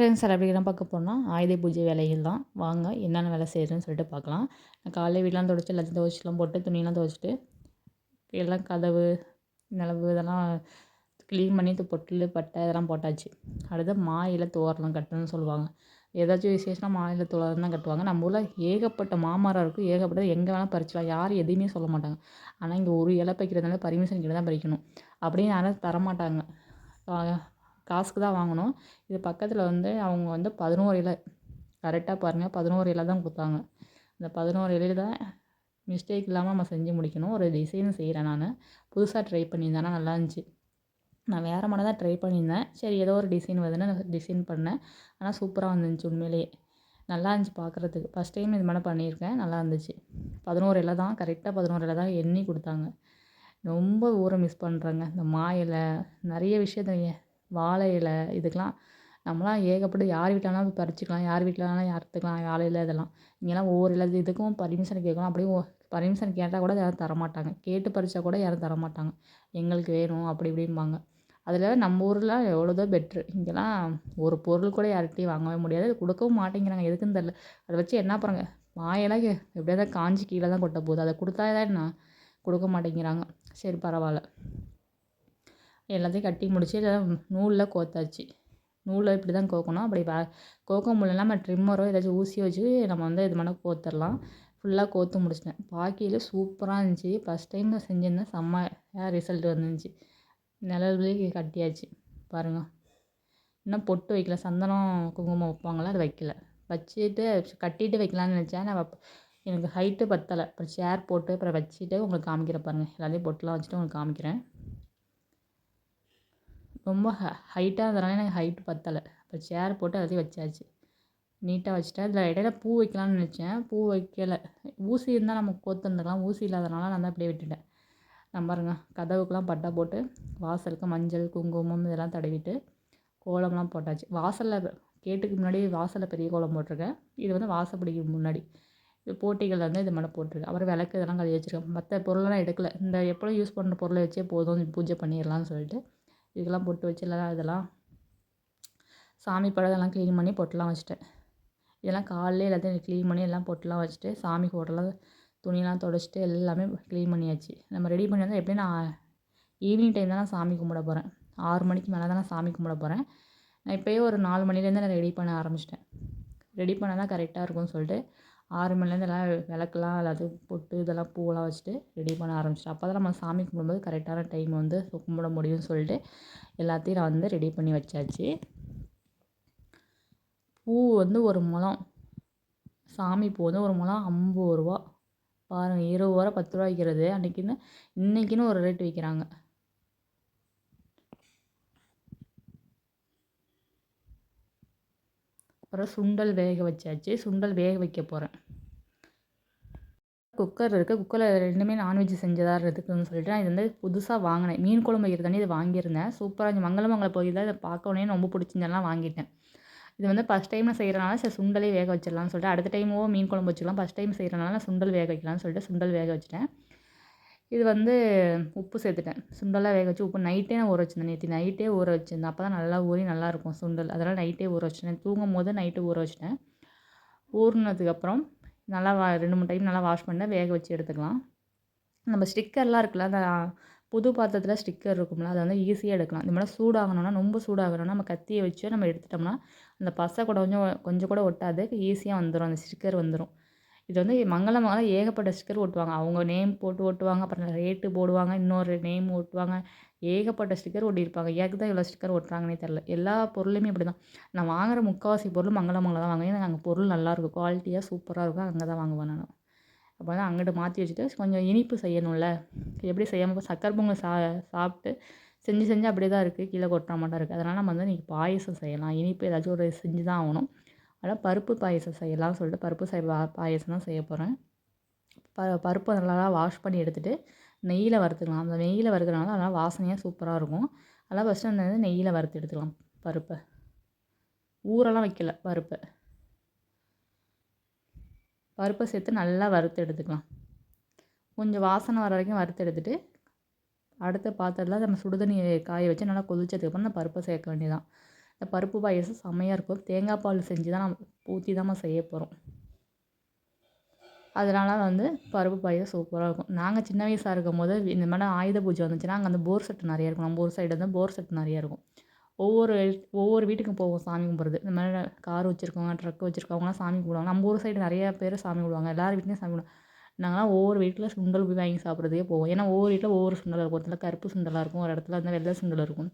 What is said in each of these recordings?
Friends அப்படி என்ன பார்க்க போனால் ஆயுத பூஜை வேலைகள் தான். வாங்க என்னென்ன வேலை செய்கிறேன்னு சொல்லிட்டு பார்க்கலாம். நான் காலையில் வீடெலாம் துடைச்சி எல்லாத்தையும் துவைச்சிலாம் போட்டு துணியெல்லாம் துவைச்சிட்டு எல்லாம் கதவு நிலவு இதெல்லாம் க்ளீன் பண்ணி பொட்டில் பட்டை இதெல்லாம் போட்டாச்சு. அடுத்து மாயில தோரணம் கட்டணும்னு சொல்லுவாங்க. ஏதாச்சும் விசேஷம்னா மாநில தோரணம் தான் கட்டுவாங்க. நம்ம ஊரில் ஏகப்பட்ட மாமரம் இருக்கும். ஏகப்பட்டது எங்கே வேணால் பறிச்சிக்கலாம். யாரும் எதையுமே சொல்ல மாட்டாங்க. ஆனால் இங்கே ஒரு இலை பறிக்கிறதுனால பர்மிஷன் கிட்ட தான் பறிக்கணும். அப்படின்னு யாரும் தரமாட்டாங்க. காசுக்கு தான் வாங்கினோம் இது பக்கத்தில் வந்து அவங்க வந்து பதினோரு இலை. கரெக்டாக பாருங்கள் பதினோரு இலை தான் கொடுத்தாங்க. அந்த பதினோரு இலையில தான் மிஸ்டேக் இல்லாமல் நம்ம செஞ்சு முடிக்கணும். ஒரு டிசைன் செய்கிறேன் நான். புதுசாக ட்ரை பண்ணியிருந்தேன்னா நல்லா இருந்துச்சு. நான் வேறு மாதிரி தான் ட்ரை பண்ணியிருந்தேன். சரி ஏதோ ஒரு டிசைன் வருதுன்னு நான் டிசைன் பண்ணேன் ஆனால் சூப்பராக வந்துருந்துச்சு உண்மையிலேயே. நல்லா இருந்துச்சு பார்க்குறதுக்கு ஃபஸ்ட் டைம் இது மாதிரி பண்ணியிருக்கேன். நல்லா இருந்துச்சு. பதினோரு இலை தான். கரெக்டாக பதினோரு இலை தான் எண்ணி கொடுத்தாங்க. ரொம்ப ஊரை மிஸ் பண்ணுறேங்க இந்த மாயில நிறைய விஷயத்தை வாழை இலை இதுக்கெலாம் நம்மளாம் ஏகப்பட்டு யார் வீட்டிலனாலும் போய் பறிச்சுக்கலாம் யார் வீட்டில் வேணாலும் அறுத்துக்கலாம் வாழை இலை இதெல்லாம். இங்கெல்லாம் ஒவ்வொரு இலை இதுக்கும் பர்மிஷன் கேட்கணும். அப்படியே பர்மிஷன் கேட்டால் கூட யாரும் தரமாட்டாங்க. கேட்டு பறித்தா கூட யாரும் தரமாட்டாங்க. எங்களுக்கு வேணும் அப்படி இப்படிம்பாங்க. அதில் நம்ம ஊரில் எவ்வளோதோ பெட்ரு இங்கெல்லாம் ஒரு பொருள் கூட யார்கிட்டையும் வாங்கவே முடியாது. கொடுக்கவும் மாட்டேங்கிறாங்க. எதுக்குன்னு தெரில அதை வச்சு என்ன பண்ணுறாங்க மாயெல்லாம் எப்படியாவது காஞ்சி கீழே தான் கொட்ட போகுது. அதை கொடுத்தா தான் என்ன? கொடுக்க மாட்டேங்கிறாங்க. சரி பரவாயில்ல. எல்லாத்தையும் கட்டி முடிச்சு நூலில் கோர்த்தாச்சு நூலில் இப்படி தான் கோக்கணும். அப்படி வ கோக்க முடியலனா நம்ம ட்ரிம்மரோ ஏதாச்சும் ஊசி வச்சு நம்ம வந்து இது பண்ண கோத்துடலாம் ஃபுல்லாக கோர்த்து முடிச்சிட்டேன். பாக்கியில் சூப்பராக இருந்துச்சு. ஃபஸ்ட் டைம் நான் செஞ்சுருந்தேன். செம்ம ரிசல்ட் வந்துருந்துச்சு நிழல்லே கட்டியாச்சு. பாருங்கள் இன்னும் பொட்டு வைக்கல. சந்தனம் குங்குமம் வைப்பாங்களா? அது வைக்கல. வச்சுட்டு கட்டிட்டு வைக்கலான்னு நினச்சேன். நான் எனக்கு ஹைட்டு பத்தலை. அப்புறம் சேர் போட்டு அப்புறம் வச்சுட்டு உங்களுக்கு காமிக்கிறேன் பாருங்கள் எல்லாத்தையும் பொட்டுலாம் வச்சுட்டு உங்களுக்கு காமிக்கிறேன். ரொம்ப ஹ ஹைட்டாக இருந்ததுனால எனக்கு ஹைட்டு பத்தலை. அப்போ சேர் போட்டு எல்லாத்தையும் வச்சாச்சு. நீட்டாக வச்சுட்டேன். இதில் இடையில பூ வைக்கலாம்னு நினச்சேன். பூ வைக்கலை. ஊசி இருந்தால் நம்ம கோத்துருந்துக்கலாம் ஊசி இல்லாதனால நான் தான் அப்படியே விட்டுட்டேன். நான் பாருங்க கதவுக்கெலாம் பட்டை போட்டு வாசலுக்கு மஞ்சள் குங்குமம் இதெல்லாம் தடவிட்டு கோலம்லாம் போட்டாச்சு. வாசலில் கேட்டுக்கு முன்னாடி வாசலில் பெரிய கோலம் போட்டிருக்கேன். இது வந்து வாசப்படிக்கு முன்னாடி. இது போட்டிகள் வந்து இது மேலே போட்டிருக்கேன் அப்புறம் விளக்கு இதெல்லாம் கழுவி வச்சுருக்கேன். மற்ற பொருளெல்லாம் எடுக்கலை. இந்த எப்போதும் யூஸ் பண்ணுற பொருளை வச்சே போதும். பூஜை பண்ணிடலாம்னு சொல்லிட்டு. இதுக்கெல்லாம் பொட்டு வச்சு எல்லாம் இதெல்லாம். சாமி படம் இதெல்லாம் க்ளீன் பண்ணி பொட்டுலாம் வச்சுட்டேன். இதெல்லாம் காலையில் எல்லாத்தையும் க்ளீன் பண்ணி எல்லாம் பொட்டுலாம் வச்சுட்டு சாமி ஃபோட்டோலாம் துணியெல்லாம் துடைச்சிட்டு எல்லாமே க்ளீன் பண்ணியாச்சு. நம்ம ரெடி பண்ணி வந்தால் எப்படியும் நான் ஈவினிங் டைம் தான் நான் சாமி கும்பிட போகிறேன் ஆறு மணிக்கு மேலே தான் நான் சாமி கும்பிட போகிறேன் நான் இப்போயே ஒரு நாலு மணிலேருந்து நான் ரெடி பண்ண ஆரம்பிச்சிட்டேன். ரெடி பண்ணால் தான் கரெக்டாக இருக்கும்னு சொல்லிட்டு ஆறு மணிலேருந்து எல்லாம் விளக்குலாம் எல்லாத்தையும் பொட்டு இதெல்லாம் பூவெல்லாம் வச்சுட்டு ரெடி பண்ண ஆரம்பிச்சிட்டேன். அப்போ தான் நம்ம சாமி கும்பிடும்போது கரெக்டான டைம் வந்து கும்பிட முடியும்னு சொல்லிட்டு எல்லாத்தையும் நான் வந்து ரெடி பண்ணி வச்சாச்சு. பூ வந்து ஒரு முழம். சாமி பூ வந்து ஒரு முழம் ஐம்பது ரூபா. பாருங்கள் இருபது ரூபா பத்து ரூபா விற்கிறது அன்றைக்கின்னு இன்றைக்கின்னு ஒரு ரேட் விற்கிறாங்க அப்புறம் சுண்டல் வேக வச்சாச்சு. சுண்டல் வேக வைக்க போகிறேன் குக்கர் இருக்குது குக்கரில் ரெண்டுமே நான்வெஜ் செஞ்சதாக இருக்குதுன்னு சொல்லிட்டு நான் இது வந்து புதுசாக வாங்கினேன். மீன் குழம்பு வைக்கிறதானே இது வாங்கியிருந்தேன். சூப்பராக இருந்துச்சு. மங்களமங்கலம் போய் தான் இதை பார்க்கவுடனே ரொம்ப பிடிச்சிருந்தெல்லாம் வாங்கிட்டேன். இது வந்து ஃபஸ்ட் டைம் செய்கிறனால சரி சுண்டலே வேக வச்சிடலாம்னு சொல்லிட்டு அடுத்த டைமோ மீன் குழம்பு வச்சுக்கலாம். ஃபஸ்ட் டைம் செய்கிறனால சுண்டல் வேக வைக்கலாம்னு சொல்லிட்டு சுண்டல் வேக வச்சுட்டேன். இது வந்து உப்பு சேர்த்துட்டேன். சுண்டலாக வேக வச்சு உப்பு நைட்டே நான் ஊற வச்சிருந்தேன். நேற்று நைட்டே ஊற வச்சுருந்தேன். அப்போ தான் நல்லா ஊறி நல்லாயிருக்கும் சுண்டல். அதெல்லாம் நைட்டே ஊற வச்சுட்டேன். தூங்கும் போது நைட்டு ஊற வச்சுட்டேன். ஊறினதுக்கப்புறம் நல்லா வா ரெண்டு மூணு டைம் நல்லா வாஷ் பண்ண வேக வச்சு எடுத்துக்கலாம். நம்ம ஸ்டிக்கர்லாம் இருக்குல்ல அந்த புது பாத்திரத்தில் ஸ்டிக்கர் இருக்கும்ல அதை வந்து ஈஸியாக எடுக்கலாம். இந்த மாதிரி சூடாகணும்னா ரொம்ப சூடாகணும்னா நம்ம கத்தியை வச்சு நம்ம எடுத்துட்டோம்னா அந்த பசை கூட கொஞ்சம் கொஞ்சம் கூட ஒட்டாது. ஈஸியாக வந்துடும் அந்த ஸ்டிக்கர் வந்துடும் இது வந்து மங்களமாக ஏகப்பட்ட ஸ்டிக்கர் ஓட்டுவாங்க அவங்க நேம் போட்டு ஓட்டுவாங்க அப்புறம் ரேட்டு போடுவாங்க. இன்னொரு நேம் ஓட்டுவாங்க ஏகப்பட்ட ஸ்டிக்கர் ஓட்டியிருப்பாங்க எனக்கு தான் இவ்வளோ ஸ்டிக்கர் ஓட்டுறாங்கன்னே தெரில எல்லா பொருளுமே அப்படி தான் நான் வாங்குகிற முக்கால்வாசி பொருள் மங்களமங்கலம் தான் வாங்குவேன். அங்கே பொருள் நல்லாயிருக்கும் குவாலிட்டியாக சூப்பராக இருக்கும். அங்கே தான் வாங்குவேன் நான். அப்போ தான் அங்கிட்டு மாற்றி வச்சுட்டு கொஞ்சம் இனிப்பு செய்யணும்ல. எப்படி செய்யாமல் சக்கரை பொங்கல் சா சாப்பிட்டு செஞ்சு செஞ்சு அப்படியே தான் இருக்குது கீழே கொட்டுற மாட்டா இருக்குது அதனால் நம்ம வந்து இன்றைக்கி பாயசம் செய்யலாம். இனிப்பு ஏதாச்சும் ஒரு செஞ்சு தான் ஆகணும். ஆனால் பருப்பு பாயசம் செய்யலாம்னு சொல்லிட்டு பருப்பு செய் பாயசம் தான் செய்ய போகிறேன் ப பருப்பை நல்லா வாஷ் பண்ணி எடுத்துகிட்டு நெய்யில் வறுத்துக்கலாம். அந்த நெய்யில் வறுக்கிறனால அதனால் வாசனையாக சூப்பராக இருக்கும். அதெல்லாம் ஃபஸ்ட்டு அந்த நெய்யில் வறுத்து எடுத்துக்கலாம் பருப்பை. ஊரெல்லாம் வைக்கல பருப்பை. பருப்பை சேர்த்து நல்லா வறுத்து எடுத்துக்கலாம். கொஞ்சம் வாசனை வர வரைக்கும் வறுத்து எடுத்துகிட்டு அடுத்த பாத்திரத்தில் நம்ம சுடுதண்ணி காய வச்சு நல்லா கொதிச்சதுக்கப்புறம் அந்த பருப்பை சேர்க்க வேண்டியதான் இந்த பருப்பு பாயசம் செம்மையாக இருக்கும். தேங்காய் பால் செஞ்சு தான் நம்ம ஊற்றி தான் செய்ய போகிறோம் அதனால வந்து பருப்பு பாயசம் சூப்பராக இருக்கும். நாங்கள் சின்ன வயசாக இருக்கும் போது இந்த மாதிரி ஆயுத பூஜை வந்துச்சுன்னா அங்கே அந்த போர் செட்டு நிறைய இருக்கும். நம்ம ஊர் சைடு வந்து போர் செட்டு நிறைய இருக்கும். ஒவ்வொரு ஒவ்வொரு வீட்டுக்கும் போவோம் சாமி கும்பிட்றது. இந்த மாதிரி கார் வச்சுருக்கவங்க ட்ரக் வச்சுருக்கவங்களாம் சாமி கும்பிடுவாங்க. நம்ம ஊர் சைடு நிறைய பேர் சாமி கும்பிடுவாங்க. எல்லார் வீட்லேயும் சாமி கும்பிடுவாங்க. நாங்களாம் ஒவ்வொரு வீட்டில் சுண்டல் போய் வாங்கி சாப்பிட்றதுக்கே போவோம். ஏன்னா ஒவ்வொரு வீட்டில் ஒவ்வொரு சுண்டல் இருக்கும். ஒரு இடத்துல கருப்பு சுண்டலாக இருக்கும். ஒரு இடத்துல வந்து வெள்ளை சுண்டல் இருக்கும்.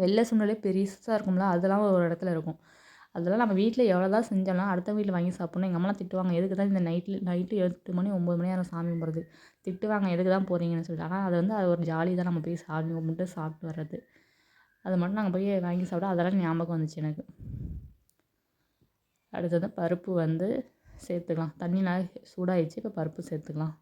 வெள்ளை சுண்டலே பெருசாக இருக்கும்ல அதெல்லாம் ஒரு இடத்துல இருக்கும். அதெல்லாம் நம்ம வீட்டில் எவ்வளோ தான் செஞ்சாலும் அடுத்த வீட்டில் வாங்கி சாப்பிட்ணும். எங்கள் அம்மாலாம் திட்டுவாங்க எதுக்கு தான் இந்த நைட்டில் நைட்டு எட்டு மணி ஒம்பது மணி நேரம் சாமி கும்பிட்றது? திட்டுவாங்க எதுக்கு தான் போகிறீங்கன்னு சொல்லிட்டு. ஆனால் அது வந்து அது ஒரு ஜாலி தான் நம்ம போய் சாமி கும்பிட்டு சாப்பிட்டு வர்றது. அது மட்டும் நாங்கள் போய் வாங்கி சாப்பிட அதெல்லாம் ஞாபகம் வந்துச்சு எனக்கு. அடுத்தது பருப்பு வந்து சேர்த்துக்கலாம். தண்ணி நல்லா சூடாகிடுச்சு இப்போ பருப்பு சேர்த்துக்கலாம்.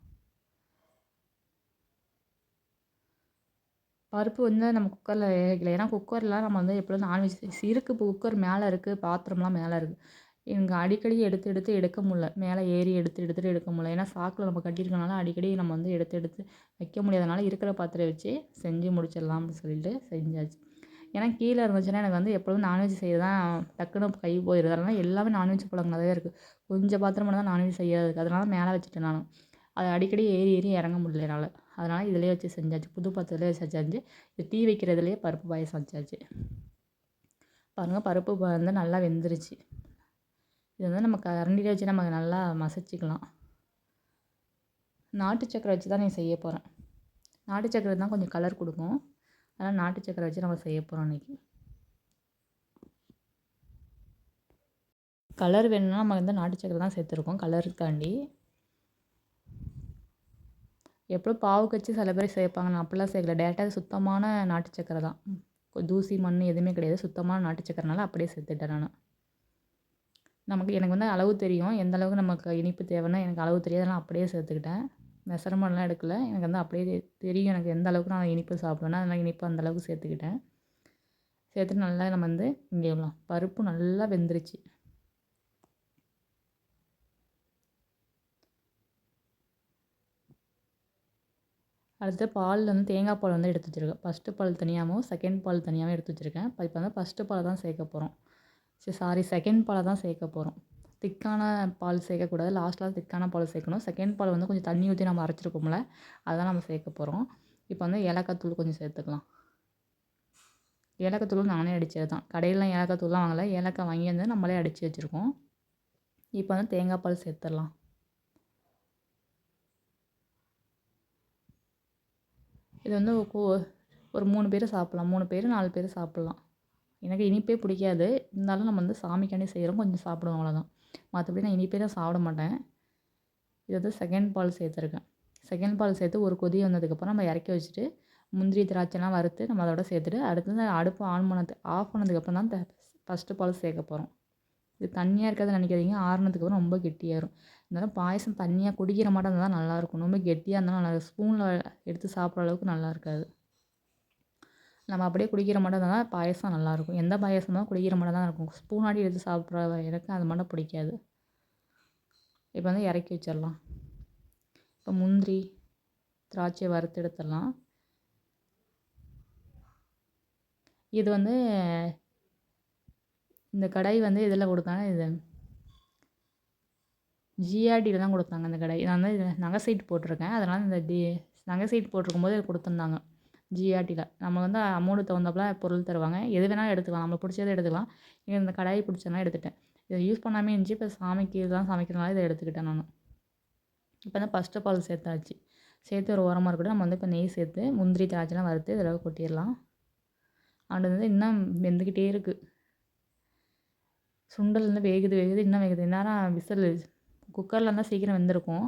பருப்பு வந்து நம்ம குக்கரில் வேக ஏன்னா குக்கர்லாம் நம்ம வந்து எப்பொழுதும் நான்வெஜ் இருக்குது இப்போ குக்கர் மேலே இருக்குது பாத்திரம்லாம் மேலே இருக்குது எனக்கு அடிக்கடி எடுத்து எடுத்து எடுக்க முடில மேலே ஏறி எடுத்து எடுத்துகிட்டு எடுக்க முடில ஏன்னா சாக்கில் நம்ம கட்டியிருக்கனால அடிக்கடி நம்ம வந்து எடுத்து எடுத்து வைக்க முடியாதனால இருக்கிற பாத்திரம் வச்சு செஞ்சு முடிச்சிடலாம் அப்படின்னு சொல்லிட்டு செஞ்சாச்சு. ஏன்னா கீழே இருந்துச்சுன்னா எனக்கு வந்து எப்பொழுதும் நான்வெஜ் செய்ய தான் டக்குன்னு கை போயிடுது அதனால் எல்லாமே நான்வெஜ் பழங்களாகவே இருக்குது கொஞ்சம் பாத்திரம் மட்டும் தான் நான்வெஜ் செய்யாது அதனால் மேலே வச்சுட்டேன் நான். அது அடிக்கடி ஏறி ஏறி இறங்க முடியல என்னால். அதனால் இதிலே வச்சு செஞ்சாச்சு. புது பாத்திரத்துலேயே வச்சு செஞ்சாச்சு. இது டீ வைக்கிறதுலேயே பருப்பு பாயசம் வச்சாச்சு. பாருங்கள் பருப்பு வந்து நல்லா வெந்துருச்சு. இது வந்து நம்ம கரண்டியில் வச்சு நம்ம நல்லா மசிச்சுக்கலாம். நாட்டு சக்கரை வச்சு தான் நான் செய்ய போகிறேன் நாட்டு சக்கரை தான் கொஞ்சம் கலர் கொடுக்கும். அதனால் நாட்டு சக்கரை வச்சு நம்ம செய்ய போகிறோம் இன்றைக்கி கலர் வேணும்னா நம்ம வந்து நாட்டு சக்கரை தான் சேர்த்துருக்கோம். கலருக்காண்டி எப்போ பாவு கச்சி சில பேர் சேர்ப்பாங்க நான் அப்படிலாம் சேர்க்கல டேரெக்டாக சுத்தமான நாட்டு சக்கரை தான். தூசி மண் எதுவுமே கிடையாது. சுத்தமான நாட்டு சக்கரைனால அப்படியே சேர்த்துட்டேன் நான். நமக்கு எனக்கு வந்து அளவு தெரியும். எந்த அளவுக்கு நமக்கு இனிப்பு தேவைன்னா எனக்கு அளவு தெரியாது. நான் அப்படியே சேர்த்துக்கிட்டேன். மெஷர்மெண்ட்லாம் எடுக்கல. எனக்கு வந்து அப்படியே தெரியும் எனக்கு எந்த அளவுக்கு நான் இனிப்பு சாப்பிடுவேன்னா அதனால் இனிப்பு அந்த அளவுக்கு சேர்த்துக்கிட்டேன். சேர்த்துட்டு நல்லா நம்ம வந்து இங்கே பருப்பு நல்லா வெந்துருச்சு. அடுத்து பால் வந்து தேங்காய் பால் வந்து எடுத்து வச்சுருக்கேன். ஃபஸ்ட்டு பால் தனியாகவும் செகண்ட் பால் தனியாகவும் எடுத்து வச்சுருக்கேன். இப்போ வந்து ஃபஸ்ட்டு பால் தான் சேர்க்க போகிறோம் சரி சாரி செகண்ட் பாலை தான் சேர்க்க போகிறோம் திக்கான பால் சேர்க்கக்கூடாது. லாஸ்ட்டில் திக்கான பால் சேர்க்கணும். செகண்ட் பால் வந்து கொஞ்சம் தண்ணி ஊற்றி நம்ம அரைச்சிருக்கோம்ல அதான் நம்ம சேர்க்க போகிறோம் இப்போ வந்து ஏலக்காய் தூள் கொஞ்சம் சேர்த்துக்கலாம். ஏலக்காய் தூள் நானே அடித்தது தான். கடையிலாம் ஏலக்காய் தூள்லாம் வாங்கலை. ஏலக்காய் வாங்கி வந்து நம்மளே அடித்து வச்சுருக்கோம். இப்போ வந்து தேங்காய் பால் சேர்த்துடலாம். இது வந்து ஒரு மூணு பேர் சாப்பிட்லாம். மூணு பேர் நாலு பேர் சாப்பிட்லாம். எனக்கு இனிப்பே பிடிக்காது. இருந்தாலும் நம்ம வந்து சாமிக்காண்டி செய்கிறோம் கொஞ்சம் சாப்பிடுவோம் அவ்வளோதான் மற்றபடி நான் இனிப்பே தான் சாப்பிட மாட்டேன். இது வந்து செகண்ட் பால் சேர்த்துருக்கேன். செகண்ட் பால் சேர்த்து ஒரு கொதி வந்ததுக்கப்புறம் நம்ம இறக்கி வச்சுட்டு முந்திரி திராட்சைலாம் வறுத்து நம்ம அதோட சேர்த்துட்டு அடுத்தது அடுப்பு ஆன் பண்ணது ஆஃப் பண்ணதுக்கப்புறம் தான் ஃபஸ்ட்டு பால் சேர்க்க போகிறோம் இது தண்ணியாக இருக்காதுன்னு நினைக்காதீங்க. ஆறுனதுக்கப்புறம் ரொம்ப கெட்டியாயிரும். இருந்தாலும் பாயசம் தண்ணியாக குடிக்கிற மாட்டம் இருந்தால் நல்லாயிருக்கும் ரொம்ப கெட்டியாக இருந்தாலும் நல்லா ஸ்பூனில் எடுத்து சாப்பிட்ற அளவுக்கு நல்லா இருக்காது. நம்ம அப்படியே குடிக்கிற மட்டும் இருந்தால் பாயசம் நல்லாயிருக்கும் எந்த பாயசமாக குடிக்கிற மட்டும் தான் இருக்கும். ஆடி எடுத்து சாப்பிட்ற எனக்கு அது மட்டும் பிடிக்காது. இப்போ வந்து இறக்கி வச்சிடலாம். இப்போ முந்திரி திராட்சை வறுத்து எடுத்துடலாம். இது வந்து இந்த கடாய் வந்து இதில் கொடுத்தாங்க. இது ஜிஆர்டியில் தான் கொடுத்தாங்க இந்த கடை. நான் வந்து நகை சீட் போட்டிருக்கேன். அதனால் இந்த டி நகை சீட் போட்டிருக்கும் போது கொடுத்துருந்தாங்க ஜிஆர்டியில் நம்ம வந்து அமௌண்ட்டு தகுந்தப்பல பொருள் தருவாங்க. எது வேணாலும் எடுத்துக்கலாம். நம்மளுக்கு பிடிச்சதை எடுத்துக்கலாம். இந்த கடாயை பிடிச்சதுனால எடுத்துட்டேன். இதை யூஸ் பண்ணாமே இருந்துச்சு. இப்போ சாமிக்கு இதெல்லாம் சமைக்கிறதுனால இதை எடுத்துக்கிட்டேன் நான். இப்போ தான் ஃபஸ்ட்டு பால் சேர்த்தாச்சு. சேர்த்து ஒரு ஓரமாக இருக்கட்டும். நம்ம வந்து இப்போ நெய் சேர்த்து முந்திரி திராட்சைலாம் வறுத்து இதில் கொட்டிடலாம். அது வந்து இன்னும் வெந்துக்கிட்டே இருக்குது சுண்டல் வந்து வேகுது வேகுது இன்னும் வேகுது. இந்நேரம் விசில் குக்கரில் இருந்தால் சீக்கிரம் வெந்திருக்கும்.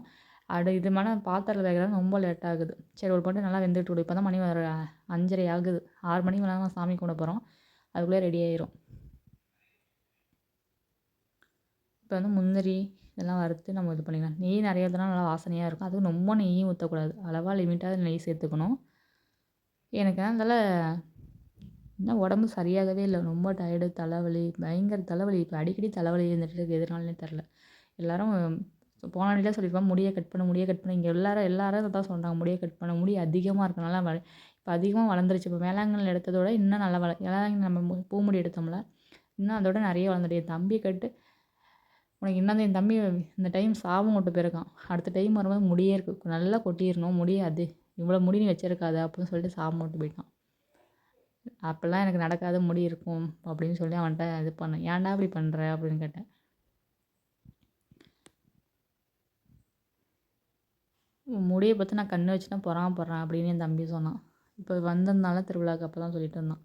அது இது மாதிரி பாத்திரத்தில் வைக்கிறது ரொம்ப லேட் ஆகுது. சரி ஒரு பாட்டு நல்லா வெந்துட்டு விடு. இப்போ தான் மணி வர அஞ்சரை ஆகுது. ஆறு மணிக்கு மேலே தான் சாமி கொண்டு போகிறோம் அதுக்குள்ளே ரெடி ஆயிரும். இப்போ வந்து முந்திரி இதெல்லாம் வறுத்து நம்ம இது பண்ணிக்கலாம். நெய் நிறைய ஊற்றினா நல்லா வாசனையாக இருக்கும். அதுவும் ரொம்ப நெய்யும் ஊற்றக்கூடாது அளவாக லிமிட்டாக நெய் சேர்த்துக்கணும். எனக்கு அதனால் இன்னும் உடம்பு சரியாகவே இல்லை. ரொம்ப டயர்டு தலைவலி பயங்கர தலைவலி. இப்போ அடிக்கடி தலைவலி இருந்துட்டு இருக்குது எதனாலனே தெரில எல்லோரும் போன வாட்டிலாம் சொல்லியிருப்பேன் முடியை கட் பண்ண முடியை கட் பண்ண. இங்கே எல்லாரும் எல்லாரும் அதை தான் சொல்கிறாங்க முடியை கட் பண்ண முடி அதிகமாக இருக்கனால வ இப்போ அதிகமாக வளர்ந்துருச்சு. இப்போ வேளாங்கண்ணியில் எடுத்ததோட இன்னும் நல்லா வள வேளாங்கண்ணி நம்ம பூ முடி எடுத்தோம்ல இன்னும் அதோட நிறைய வளர்ந்துட்டு என் தம்பி கட்டு உனக்கு இன்னும் என் தம்பி இந்த டைம் சாபம் கொண்டு போயிருக்கான். அடுத்த டைம் வரும்போது முடியே இருக்கு. நல்லா கொட்டிடணும். முடியாது இவ்வளோ முடி நீ வச்சிருக்காத அப்படின்னு சொல்லிட்டு சாபம் கொண்டு போயிட்டான். அப்போல்லாம் எனக்கு நடக்காத முடி இருக்கும் அப்படின்னு சொல்லி அவன்கிட்ட இது பண்ணேன். ஏன்டா இப்படி பண்ணுற அப்படின்னு கேட்டேன். முடியை பார்த்து நான் கண்ணு வச்சு தான் பொறாமப்படுறேன் அப்படின்னு என் தம்பி சொன்னான். இப்போ வந்ததுனால திருவிழாவுக்கு அப்போ தான் சொல்லிட்டு இருந்தான்.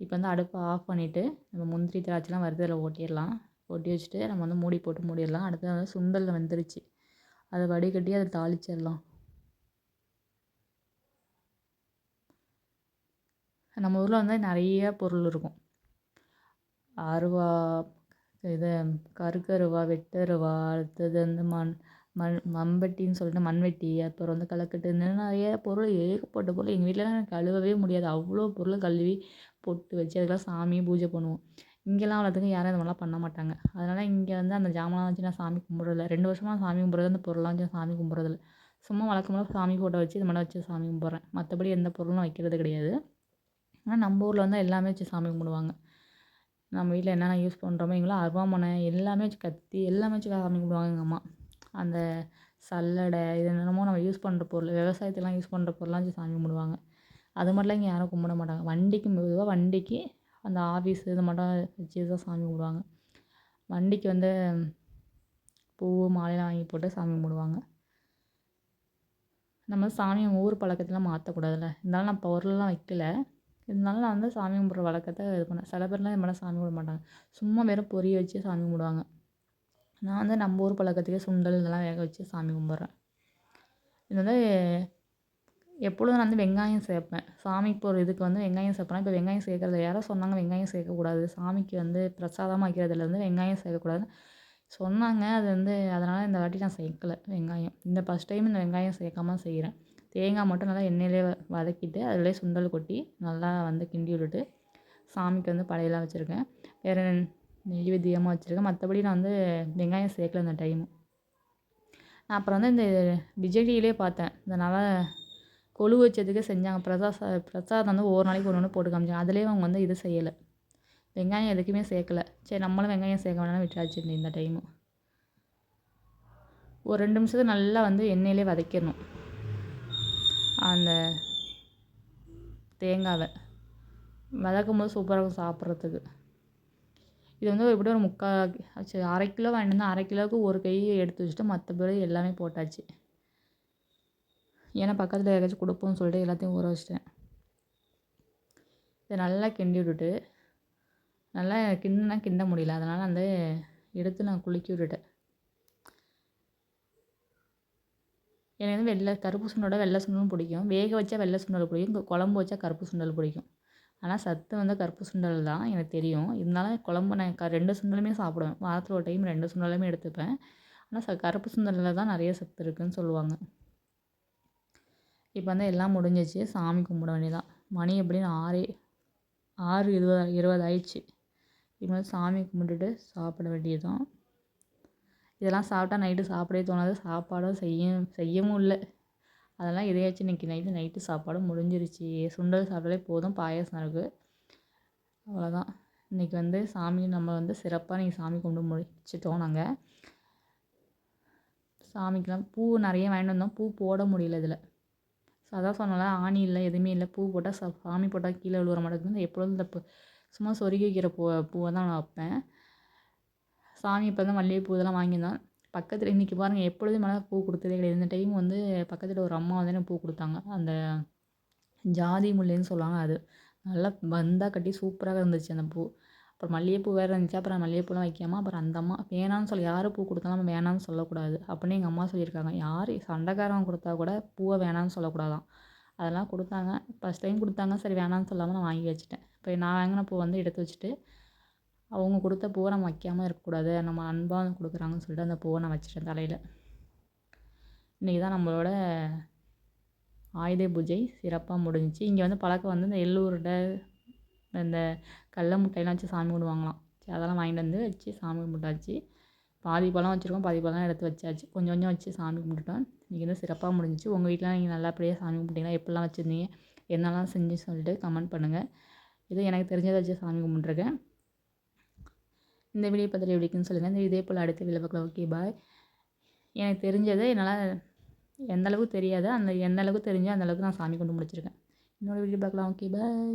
இப்போ வந்து அடுப்பை ஆஃப் பண்ணிவிட்டு நம்ம முந்திரி திராட்சைலாம் வறுத்து அதில் ஓட்டிடலாம். ஒட்டி வச்சுட்டு நம்ம வந்து மூடி போட்டு மூடிடலாம். அடுத்தது வந்து சுண்டல் வந்துருச்சு. அதை வடிகட்டி அதை தாளிச்சிடலாம். நம்ம ஊரில் வந்து நிறைய பொருள் இருக்கும். அருவா இது கருக்கருவா வெட்டருவா அடுத்தது வந்து மண் மண் மம்பட்டின்னு சொல்லிட்டு மண்வெட்டி அப்புறம் வந்து களைக்கட்டு இந்த நிறைய பொருள் ஏகப்பட்ட பொருள் எங்கள் வீட்டிலலாம் கழுவவே முடியாது. அவ்வளோ பொருளை கழுவி பொட்டு வச்சு அதுக்கெல்லாம் சாமி பூஜை பண்ணுவோம். இங்கெல்லாம் அவ்வளோத்துக்கும் யாரும் இந்த மாதிரிலாம் பண்ண மாட்டாங்க. அதனால் இங்கே வந்து அந்த ஜாமான்லாம் வச்சு நான் சாமி கும்பிட்றதில்ல. ரெண்டு வருஷமாக சாமி கும்பிட்றது அந்த பொருள்லாம் வச்சு சாமி கும்பிட்றதில்ல. சும்மா வழக்கமாக சாமி ஃபோட்டோ வச்சு இது மாதிரி வச்சு சாமி கும்பிட்றேன். மற்றபடி எந்த பொருளும் வைக்கிறது கிடையாது. ஆனால் நம்ம ஊரில் வந்து எல்லாமே வச்சு சாமி கும்பிடுவாங்க. நம்ம வீட்டில் என்னென்ன யூஸ் பண்ணுறோமோ எங்களாம் அருவாமனை எல்லாமே வச்சு கத்தி எல்லாமே வச்சு சாமி கும்பிடுவாங்க எங்கள் அம்மா. அந்த சல்லடை இது என்னென்னமோ நம்ம யூஸ் பண்ணுற பொருள் விவசாயத்துக்குலாம் யூஸ் பண்ணுற பொருள்லாம் வச்சு சாமி கும்பிடுவாங்க. அது மட்டும்லாம் இங்கே யாரும் கும்பிட மாட்டாங்க. வண்டிக்கு பொதுவாக வண்டிக்கு அந்த ஆஃபீஸு இது மட்டும் வச்சு தான் சாமி கும்பிடுவாங்க. வண்டிக்கு வந்து பூ மாலையெல்லாம் வாங்கி போட்டு சாமி கும்பிடுவாங்க. நம்ம சாமி ஊர் பழக்கத்தெலாம் மாற்றக்கூடாதுல்ல இருந்தாலும் நான் பொருள்லாம் வைக்கல. இருந்தாலும் நான் வந்து சாமி கும்பிட்ற வழக்கத்தை இது பண்ணேன். சில பேர்லாம் இது மாதிரிலாம் சாமி கும்பிட மாட்டாங்க. சும்மா வெறும் பொரிய வச்சு சாமி கும்பிடுவாங்க. நான் வந்து நம்ம ஊர் பழக்கத்துக்கே சுண்டல் இதெல்லாம் வேக வச்சு சாமி கும்பிட்றேன். இது வந்து எப்பொழுதும் நான் வந்து வெங்காயம் சேர்ப்பேன். சாமிக்கு ஒரு இதுக்கு வந்து வெங்காயம் சேர்ப்பேன் இப்போ வெங்காயம் சேர்க்குறது யாரோ சொன்னாங்க வெங்காயம் சேர்க்கக்கூடாது. சாமிக்கு வந்து பிரசாதமாக வைக்கிறதுல வந்து வெங்காயம் சேர்க்கக்கூடாதுன்னு சொன்னாங்க அது வந்து அதனால் இந்த வாட்டி நான் சேர்க்கல வெங்காயம். இந்த ஃபஸ்ட் டைம் இந்த வெங்காயம் சேர்க்காம செய்கிறேன் தேங்காய் மட்டும் நல்லா எண்ணெயிலே வதக்கிட்டு அதிலே சுண்டல் கொட்டி நல்லா வந்து கிண்டி விட்டுட்டு சாமிக்கு வந்து படையெல்லாம் வச்சுருக்கேன். வேறு நெய்வேத்தியமாக வச்சுருக்கேன். மற்றபடி நான் வந்து வெங்காயம் சேர்க்கல இந்த டைமு நான் அப்புறம் வந்து இந்த விஜய் பார்த்தேன். இந்த கொழு வச்சதுக்கு செஞ்சாங்க. பிரசாச பிரசாதம் வந்து ஒவ்வொரு நாளைக்கு ஒன்று ஒன்று போட்டு காமிச்சாங்க. அதுலேயும் அவங்க வந்து இது செய்யலை. வெங்காயம் எதுக்குமே சேர்க்கல. சரி நம்மளும் வெங்காயம் சேர்க்க வேணாம்னு விட்டாச்சு இந்த டைமு ஒரு ரெண்டு நிமிஷத்துக்கு நல்லா வந்து எண்ணெயிலே வதக்கிடணும். அந்த தேங்காவை. வதக்கும் போது சூப்பராக இருக்கும் சாப்பிட்றதுக்கு. இது வந்து எப்படியும் ஒரு முக்கால் சரி அரை கிலோ வாங்கிட்டு வந்தேன் அரை கிலோவுக்கு ஒரு கை எடுத்து வச்சுட்டு மற்றபடி எல்லாமே போட்டாச்சு. ஏன்னா பக்கத்தில் யாராச்சும் கொடுப்போம்னு சொல்லிட்டு எல்லாத்தையும் ஊற வச்சிட்டேன். இதை நல்லா கிண்டி விட்டுட்டு நல்லா கிண்டுனா கிண்ட முடியல. அதனால் வந்து எடுத்து நான் குலுக்கி விட்டுட்டேன். எனக்கு வந்து வெள்ளை கருப்பு சுண்டலோட வெள்ளை சுண்டலும் பிடிக்கும். வேக வச்சா வெள்ளை சுண்டல் பிடிக்கும். குழம்பு வச்சா கருப்பு சுண்டல் பிடிக்கும். ஆனால் சத்து வந்து கருப்பு சுண்டல் தான் எனக்கு தெரியும். இருந்தாலும் குழம்பு நான் க ரெண்டு சுண்டலுமே சாப்பிடுவேன். வாரத்தில் ஒரு டைம் ரெண்டு சுண்டலுமே எடுத்துப்பேன். ஆனால் ச கருப்பு சுண்டலில் தான் நிறைய சத்து இருக்குதுன்னு சொல்லுவாங்க. இப்போ வந்து எல்லாம் முடிஞ்சிச்சு. சாமி கும்பிட வேண்டியதான் மணி எப்படின்னு ஆறு ஆறு இருபது இருபது ஆயிடுச்சு. இப்போ வந்து சாமி கும்பிட்டுட்டு சாப்பிட வேண்டியது தான் இதெல்லாம் சாப்பிட்டா நைட்டு சாப்பிடவே தோணாது. சாப்பாடும் செய்ய செய்யவும் இல்லை. அதெல்லாம் எதையாச்சும் இன்றைக்கி நைட்டு நைட்டு சாப்பாடு முடிஞ்சிருச்சு. சுண்டல் சாப்பிட்டாலே போதும் பாயாசம் இருக்குது அவ்வளோதான் இன்றைக்கி வந்து சாமி நம்ம வந்து சிறப்பாக நீங்கள் சாமி கும்பிட்டு முடிச்சிட்டோம் நாங்கள் சாமிக்கெலாம் பூ நிறைய வாங்கிட்டு வந்தோம். பூ போட முடியல இதில். ஸோ அதான் சொன்னால ஆணி இல்லை எதுவுமே இல்லை. பூ போட்டால் சாமி போட்டால் கீழே விழுவுற மாட்டேங்குது எப்பொழுதும் இந்த பூ சும்மா சொருகி வைக்கிற பூ பூவை தான் நான் வைப்பேன். சாமி இப்போ தான் மல்லிகைப்பூ இதெல்லாம் வாங்கியிருந்தோம். பக்கத்தில் இன்றைக்கி பாருங்கள் எப்பொழுதும் மேலே பூ கொடுத்ததே கிடையாது. இந்த டைம் வந்து பக்கத்தில் ஒரு அம்மா வந்து எனக்கு பூ கொடுத்தாங்க. அந்த ஜாதி முல்லைன்னு சொல்லுவாங்க அது. நல்லா பந்தாக கட்டி சூப்பராக இருந்துச்சு அந்த பூ. அப்புறம் மல்லிகைப்பூ வேறு இருந்துச்சு. அப்புறம் மல்லிகைப்பூலாம் வைக்காமல் அப்புறம் அந்த அம்மா வேணான்னு சொல்லி யார் பூ கொடுத்தாலும் நம்ம வேணான்னு சொல்லக்கூடாது. அப்படின்னு எங்கள் அம்மா சொல்லியிருக்காங்க. யார் சண்டைக்காரன் கொடுத்தா கூட பூவை வேணான்னு சொல்லக்கூடாதான். அதெல்லாம் கொடுத்தாங்க. ஃபஸ்ட் டைம் கொடுத்தாங்க. சரி வேணான்னு சொல்லாமல் நான் வாங்கி வச்சுட்டேன். இப்போ நான் வாங்கின பூ வந்து எடுத்து வச்சுட்டு அவங்க கொடுத்த பூவை நம்ம வைக்காமல் இருக்கக்கூடாது. நம்ம அன்பாக கொடுக்குறாங்கன்னு சொல்லிட்டு அந்த பூவை நான் வச்சுட்டேன் தலையில். இன்றைக்கி தான் நம்மளோட ஆயுத பூஜை சிறப்பாக முடிஞ்சிச்சு. இங்கே வந்து பழக்கம் வந்து இந்த எள்ளு உருண்டை இந்த கடல முட்டையெல்லாம் வச்சு சாமி கும்பிடுவாங்களாம். சரி அதெல்லாம் வாங்கிட்டு வந்து வச்சு சாமி கும்பிட்டாச்சு. பாதி பழம் வச்சுருக்கோம் பாதி பழம் எடுத்து வச்சாச்சு. கொஞ்சம் கொஞ்சம் வச்சு சாமி கும்பிட்டுட்டோம். இன்றைக்கி வந்து சிறப்பாக முடிஞ்சிச்சு. உங்கள் வீட்டில் நீங்கள் நல்லபடியாக சாமி கும்பிட்டீங்கன்னா எப்படிலாம் வச்சுருந்தீங்க? என்னெல்லாம் செஞ்சு சொல்லிட்டு கமெண்ட் பண்ணுங்கள் இது எனக்கு தெரிஞ்சதை வச்சு சாமி கும்பிட்ருக்கேன் இந்த வீடியோ பார்த்துட்டு எப்படிக்குன்னு சொல்லுங்கள் இந்த இதே போல் அடுத்த வீடியோ பார்க்கலாம். ஓகே பாய் எனக்கு தெரிஞ்சதை என்னால் எந்த அளவுக்கு தெரியாதோ அந்த எந்த அளவுக்கு தெரிஞ்சோ அந்த அளவுக்கு நான் சாமி கொண்டு முடிச்சிருக்கேன். இன்னொரு வீடியோ பார்க்கலாம். Okay bye